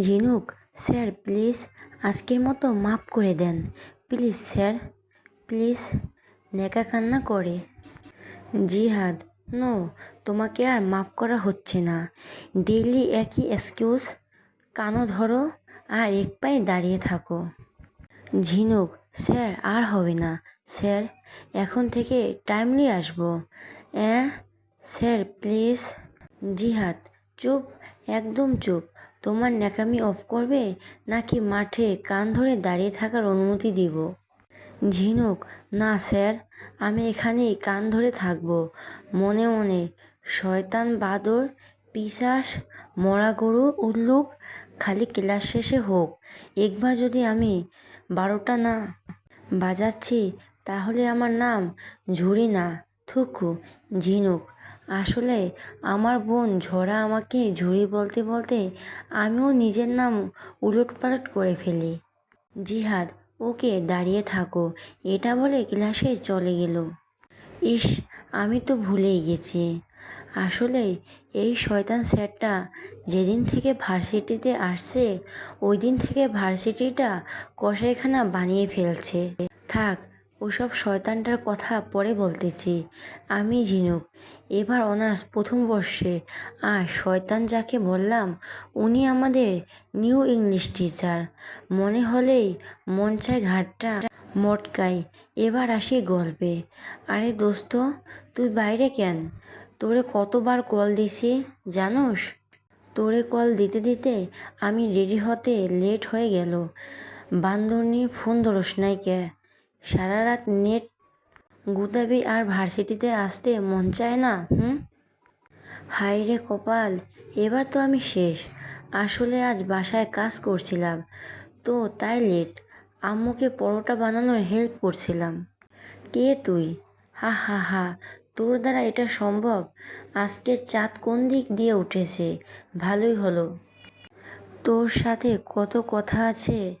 ঝিনুক, sir, please আজকের মতো মাফ করে দেন। প্লিজ, স্যার, প্লিজ নেকা কান্না করে। জিহাদ, নো, তোমাকে আর মাফ করা হচ্ছে না। ডেইলি একই এক্সকিউজ কানো ধরো আর এক পায়ে দাঁড়িয়ে থাকো। ঝিনুক, স্যার, আর হবে না। স্যার, এখন থেকে টাইমলি আসব। অ্যাঁ, স্যার, প্লিজ। জিহাদ, চুপ, একদম চুপ। তোমার ন্যাকামি অফ করবে নাকি মাঠে কান ধরে দাঁড়িয়ে থাকার অনুমতি দিব? ঝিনুক, না স্যার, আমি এখানেই কান ধরে থাকব। মনে মনে, শয়তান বাদর পিশাস মরা গরু, উল্লুক, খালি ক্লাস শেষে হোক। একবার যদি আমি বারোটা না বাজাচ্ছি, তাহলে আমার নাম ঝুরি না থুকু, ঝিনুক। আসলে আমার বোন ঝরা আমাকে ঝুড়ি বলতে বলতে আমিও নিজের নাম উলটপালট করে ফেলি। জিহাদ, ওকে দাঁড়িয়ে থাকো, এটা বলে ক্লাসে চলে গেল। ইস, আমি তো ভুলেই গেছি। আসলে এই শয়তান স্যারটা যেদিন থেকে ভার্সিটিতে আসছে ওই দিন থেকে ভার্সিটিটা কষাইখানা বানিয়ে ফেলছে। থাক ওসব শয়তানটার কথা পরে বলতেছি। আমি ঝিনুক, এবার অনার্স প্রথম বর্ষে। আর শয়তান যাকে বললাম, উনি আমাদের নিউ ইংলিশ টিচার। মনে হলেই মন চায় ঘাটটা মটকাই, এবার আসি গল্পে। আরে দোস্ত, তুই বাইরে কেন? তোরে কতবার কল দিছি, জানোস? তোরে কল দিতে দিতে আমি রেডি হতে লেট হয়ে গেল। বান্দরনি ফোন ধরস নাই কে? সারা রাত নেট গুতাবি আর ভার্সিটিতে আসতে মন চায় না, হুম? হাই রে কপাল, এবার তো আমি শেষ। আসলে আজ বাসায় কাজ করছিলাম, তো তাই লেট আম্মুকে পরোটা বানানোর হেল্প করছিলাম। কে তুই? হা হা হা, তোর দ্বারা এটা সম্ভব? আজকে চাঁদ কোন দিক দিয়ে উঠেছে? ভালোই হলো। তোর সাথে কত কথা আছে?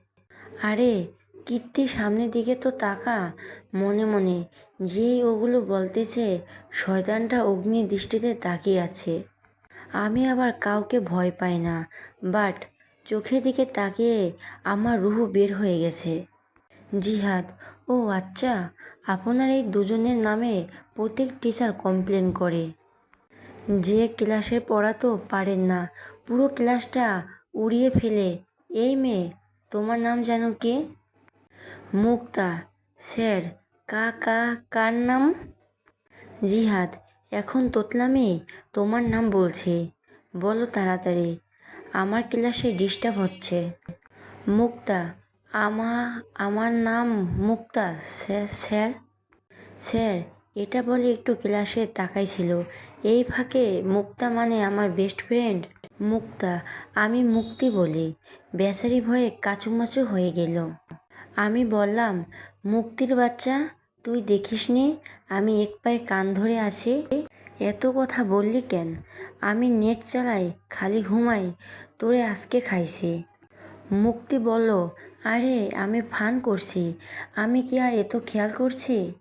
আরে কীর্তির সামনের দিকে তো তাকা, মনে মনে যেই ওগুলো বলতেছে, শয়তানটা অগ্নি দৃষ্টিতে তাকিয়ে আছে। আমি আবার কাউকে ভয় পাই না, বাট চোখের দিকে তাকিয়ে আমার রুহ বের হয়ে গেছে। জিহাদ, ও আচ্ছা আপনার এই দুজনের নামে প্রত্যেক টিচার কমপ্লেন করে। যে ক্লাসের পড়াতো পারেন না, পুরো ক্লাসটা উড়িয়ে ফেলে। এই মেয়ে, তোমার নাম যেন কে? মুক্তা স্যার কা কা কার নাম? জিহাদ, এখন তোতলামি? তোমার নাম বলছে। বলো তাড়াতাড়ি, আমার ক্লাসে ডিস্টার্ব হচ্ছে। মুক্তা, আমা, আমার নাম মুক্তা স্যার? স্যার, এটা বলে একটু ক্লাসে তাকাইছিল। এই ফাঁকে মুক্তা মানে আমার বেস্ট ফ্রেন্ড মুক্তা, আমি মুক্তি বলি। বেচারি ভয়ে কাচুমাচু হয়ে গেল। আমি বললাম, মুক্তির বাচ্চা, তুই দেখিসনি আমি এক পায়ে কান ধরে আছি। এত কথা বললি কেন? আমি নেট চালাই, খালি ঘুমাই, তোরে আজকে খাইছি। মুক্তি বলল, আরে, আমি ফান করছি, আমি কি আর এত খেয়াল করছি?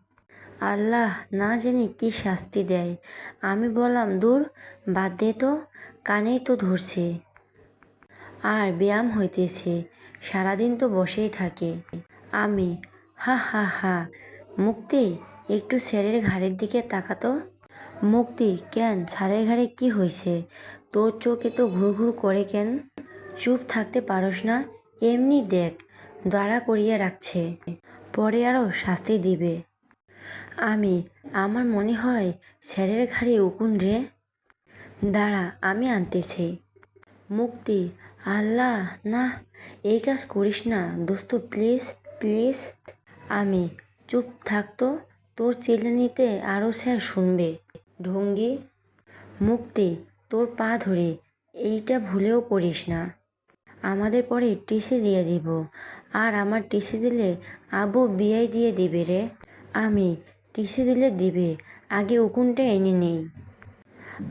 আল্লাহ না জানি কি শাস্তি দেয়। আমি বললাম, দূর, বাদ দে তো, কানেই তো ধরছে। আর ব্যায়াম হইতেছে। সারাদিন তো বসেই থাকে। আমি, হা হা হা, মুক্তি, একটু স্যারের ঘাড়ের দিকে তাকাতো। মুক্তি, কেন, স্যারের ঘাড়ে কি হয়েছে তোর চোখে তো ঘুর ঘুর করে কেন? চুপ থাকতে পারস না, এমনি দেখ, দাঁড়া করিয়ে রাখছে। পরে আরও শাস্তি দিবে। আমি, আমার মনে হয় স্যারের ঘাড়ে উকুন রে। দাঁড়া, আমি আনতেছি। মুক্তি আল্লাহ, না, এই কাজ করিস না। দোস্ত, প্লিজ প্লিজ। আমি চুপ থাকতো, তোর চিল্লানিতে আরও স্যার শুনবে। ঢঙ্গি, মুক্তি, তোর পা ধরে, এইটা ভুলেও করিস না। আমাদের পরে টিসি দিয়ে দিব। আর আমার টিসি দিলে আবু বিয়াই দিয়ে দিবে রে। আমি টিসি দিলে দিবে, আগে উকুনটা এনে নেই।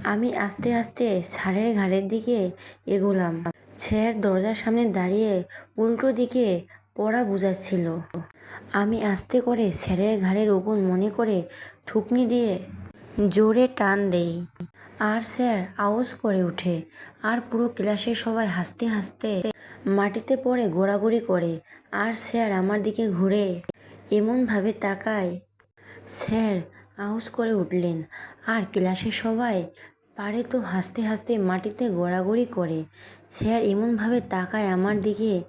আমি আস্তে আস্তে সারের ঘাড়ের দিকে এগোলাম। স্যার দরজার সামনে দাঁড়িয়ে উল্টো দিকে পড়া বুঝাচ্ছিল। আমি আস্তে করে স্যারের ঘাড়ের উকুন মনে করে ঠুকনি দিয়ে জোরে টান দেই। আর স্যার আওয়াজ করে ওঠে আর পুরো ক্লাসের সবাই হাসতে হাসতে মাটিতে পড়ে গোড়াগড়ি করে আর স্যার আমার দিকে ঘুরে এমনভাবে তাকায়। স্যার আউস করে উঠলেন আর ক্লাসের সবাই পারে তো হাসতে হাসতে মাটিতে গড়াগড়ি করে স্যার এমনভাবে তাকায় আমার দিকে,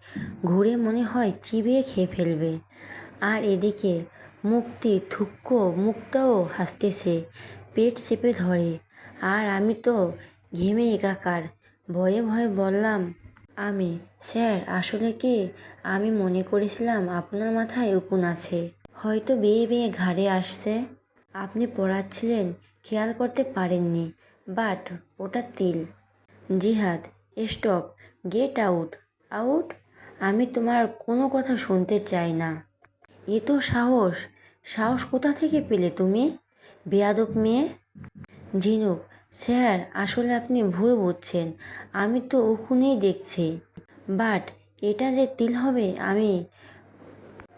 ঘুরে মনে হয় চিবিয়ে খেয়ে ফেলবে। আর এদিকে মুক্তি থুক্কো মুক্তাও হাসতেছে, পেট চেপে ধরে। আর আমি তো ঘেমে একাকার, ভয়ে ভয়ে বললাম, আমি, স্যার, আসলে কি আমি মনে করেছিলাম আপনার মাথায় উকুন আছে? হয়তো বেয়ে বেয়ে ঘাড়ে আসছে। আপনি পড়াচ্ছিলেন, খেয়াল করতে পারেননি, বাট ওটা তিল। জিহাদ স্টপ, গেট আউট। আউট? আমি তোমার কোনো কথা শুনতে চাই না। এ তো সাহস। সাহস কোথা থেকে পেলে তুমি? বেয়াদব মেয়ে? ঝিনুক, স্যার, আসলে আপনি ভুল বুঝছেন। আমি তো উকুনেই দেখছি। বাট, এটা যে তিল হবে, আমি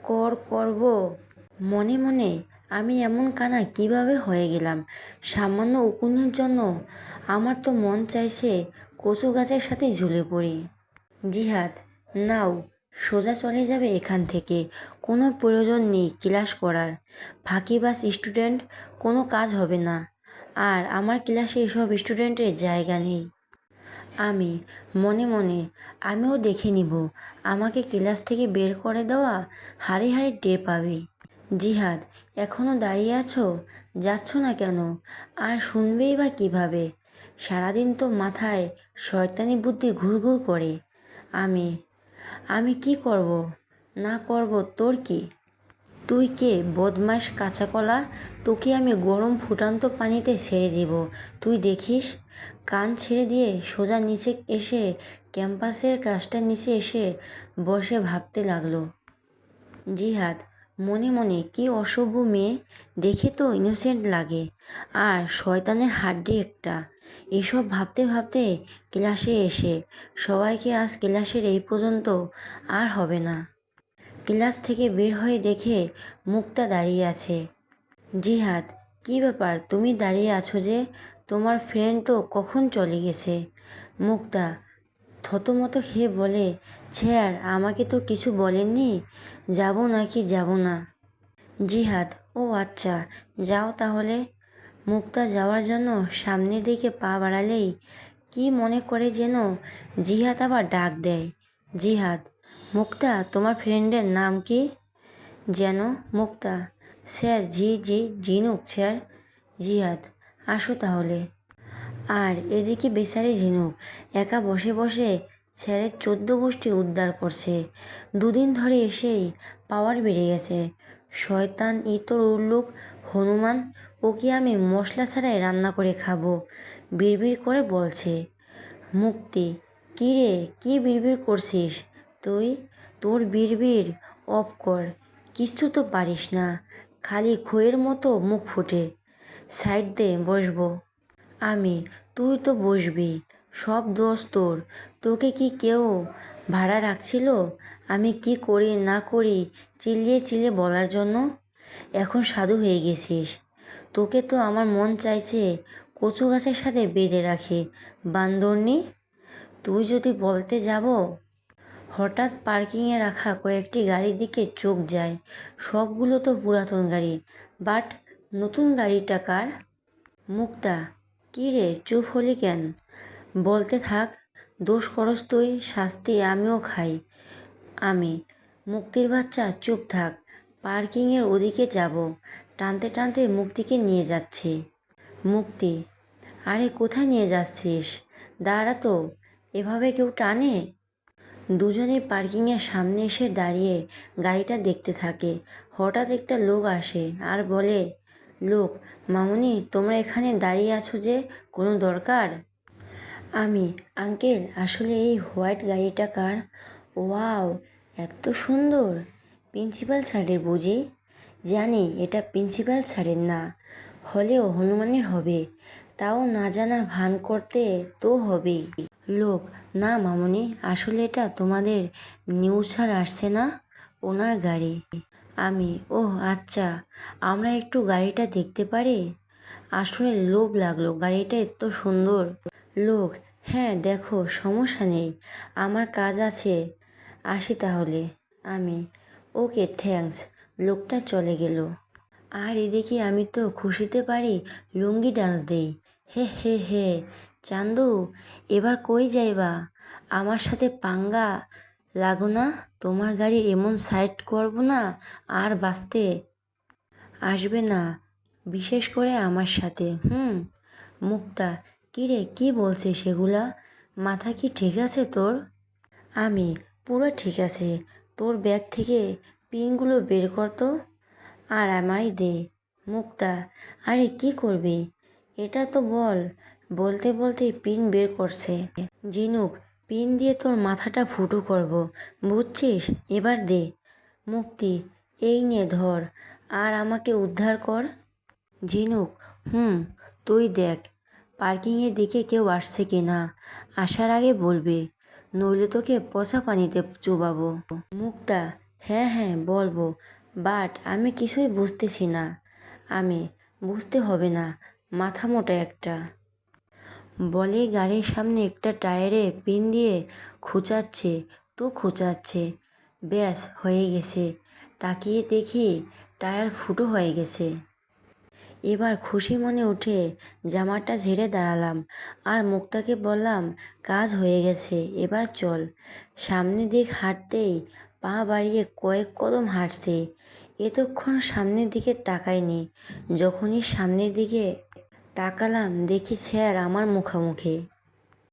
কর করব? মনে মনে, আমি এমন কানা কীভাবে হয়ে গেলাম? সামান্য উকুনের জন্য আমার তো মন চাইছে কচু গাছের সাথে ঝুলে পড়ি। জিহাদ, নাও, সোজা চলে যাবে এখান থেকে। কোনো প্রয়োজন নেই ক্লাস করার। ফাঁকিবাস স্টুডেন্ট, কোনো কাজ হবে না। আর আমার ক্লাসে এসব স্টুডেন্টের জায়গা নেই। আমি, মনে মনে, আমিও দেখে নিব। আমাকে ক্লাস থেকে বের করে দেওয়া হাড়ে হাড়ে টের পাবে। জিহাদ এখনও দাঁড়িয়ে আছো? যাচ্ছ না কেন? আর শুনবেই বা কীভাবে? সারাদিন তো মাথায় শয়তানি বুদ্ধি ঘুরঘুর করে। আমি আমি কি করব? না করব তোর কি? তুই কে বদমাস কাঁচা কলা তোকে আমি গরম ফুটান্ত পানিতে ছেড়ে দেব। তুই দেখিস, কান ছেড়ে দিয়ে সোজা নিচে এসে ক্যাম্পাসের গাছটার নিচে এসে বসে ভাবতে লাগল। জিহাদ, মনে মনে কি অসভ্য মেয়ে, দেখে তো ইনোসেন্ট লাগে। আর শয়তানের হাড্ডি একটা। এসব ভাবতে ভাবতে ক্লাসে এসে সবাইকে আজ ক্লাসের এই পর্যন্ত আর হবে না। ক্লাস থেকে বের হয়ে দেখে মুক্তা দাঁড়িয়ে আছে। জিহাদ, কি ব্যাপার? তুমি দাঁড়িয়ে আছো যে? তোমার ফ্রেন্ড তো কখন চলে গেছে? মুক্তা, থতমত খেয়ে বলে স্যার আমাকে তো কিছু বলেননি? যাব নাকি যাব না? জিহাদ, ও আচ্ছা যাও তাহলে। মুক্তা যাওয়ার জন্য সামনের দিকে পা বাড়ালেই কি মনে করে যেন জিহাদ আবার ডাক দেয়। জিহাদ, মুক্তা, তোমার ফ্রেন্ডের নাম কি? যেন মুক্তা, স্যার, জি জি, ঝিনুক, স্যার। জিহাদ, আসো তাহলে। আর এদিকে বেচারি ঝিনুক একা বসে বসে স্যারের চোদ্দ গোষ্ঠী উদ্ধার করছে। দুদিন ধরে এসেই পাওয়ার বেড়ে গেছে। শয়তান, ইতর, উল্লুক, হনুমান ওকে আমি মশলা ছাড়াই রান্না করে খাব? বিড়বিড় করে বলছে, মুক্তি, কী রে, কী বিড়বিড় করছিস? তুই, তোর বিড়বিড়, অফ কর, কিচ্ছু তো পারিস না, খালি খইয়ের মতো মুখ ফুটে, সাইড দে, বসবো। আমি, তুই তো বসবি, সব দোষ তোর, তোকে কি কেউ ভাড়া রাখছিল? আমি কি করি না করি চিল্লিয়ে চিল্লিয়ে বলার জন্য? এখন সাধু হয়ে গেছিস। তোকে তো আমার মন চাইছে কচু গাছের সাথে বেঁধে রাখে, বান্দরনি। তুই যদি বলতে যাব? হঠাৎ পার্কিংয়ে রাখা কয়েকটি গাড়ির দিকে চোখ যায়। সবগুলো তো পুরাতন গাড়ি, বাট নতুন গাড়িটা কার? মুক্তা, কী রে, চুপ হলি কেন? বলতে থাক, দোষ করস তুই, শাস্তি আমিও খাই। আমি মুক্তির বাচ্চা, চুপ থাক, পার্কিংয়ের ওদিকে যাব। টানতে টানতে মুক্তিকে নিয়ে যাচ্ছি। মুক্তি, আরে কোথায় নিয়ে যাচ্ছিস? দাঁড়া তো, এভাবে কেউ টানে? দুজনে পার্কিংয়ের সামনে এসে দাঁড়িয়ে গাড়িটা দেখতে থাকে। হঠাৎ একটা লোক আসে আর বলে, লোক, মামুনি, তোমরা এখানে দাঁড়িয়ে আছো যে, কোনো দরকার? আমি, আঙ্কেল, আসলে এই হোয়াইট গাড়িটা কার? ওয়াও এত সুন্দর। প্রিন্সিপাল স্যারের বুঝি? জানি এটা প্রিন্সিপাল স্যারের না, হলেও হনুমানের হবে। তাও না জানার ভান করতে তো হবেই। লোক, না মামুনি, আসলে এটা তোমাদের নিউজ স্যার আসছে না? ওনার গাড়ি। আমি ও আচ্ছা আমরা একটু গাড়িটা দেখতে পারি? আসলে লোভ লাগল, গাড়িটা এত সুন্দর। লোক হ্যাঁ দেখো, সমস্যা নেই, আমার কাজ আছে। আসি তাহলে। আমি, ওকে, থ্যাঙ্কস। লোকটা চলে গেল। আর এদিকে আমি তো খুশিতে পারি লুঙ্গি ডান্স দেই। হে হে হে, চান্দু, এবার কই যাইবা? আমার সাথে পাঙ্গা লাগো না, তোমার গাড়ির এমন সাইড করব না, আর বাঁচতে আসবে না, বিশেষ করে আমার সাথে। হুম, মুক্তা, কিরে, কি বলছে সেগুলা মাথা কি ঠিক আছে তোর? আমি পুরো ঠিক আছে। তোর ব্যাগ থেকে পিনগুলো বের কর তো। আর আমায় দে, মুক্তা। আরে কি করবি? এটা তো বল। বলতে বলতে পিন বের করছে। জিনুক, পিন দিয়ে তোর মাথাটা ফুটো করব, বুঝছিস? এবার দে। মুক্তি, এই নে ধর। আর আমাকে উদ্ধার কর। ঝিনুক হুম, তুই দেখ। পার্কিংয়ের দিকে কেউ আসছে কি না আসার আগে বলবে। নইলে তোকে পচা পানিতে চুবাবো। মুক্তা হ্যাঁ হ্যাঁ বলব, বাট আমি কিছুই বুঝতেছি না। আমি, বুঝতে হবে না, মাথা মোটা একটা। বলে গাড়ির সামনে একটা টায়ারে পিন দিয়ে খুঁচাচ্ছে, তো খুঁচাচ্ছে। ব্যাস, হয়ে গেছে। তাকিয়ে দেখি টায়ার ফুটো হয়ে গেছে। এবার খুশি মনে উঠে জামাটা ঝেড়ে দাঁড়ালাম। আর মুক্তাকে বললাম, কাজ হয়ে গেছে, এবার চল। সামনে দিক হাঁটতেই পা বাড়িয়ে কয়েক কদম হাঁটছে। এতক্ষণ সামনের দিকে তাকাইনি। যখনই সামনের দিকে তাকালাম, দেখি স্যার আমার মুখোমুখি।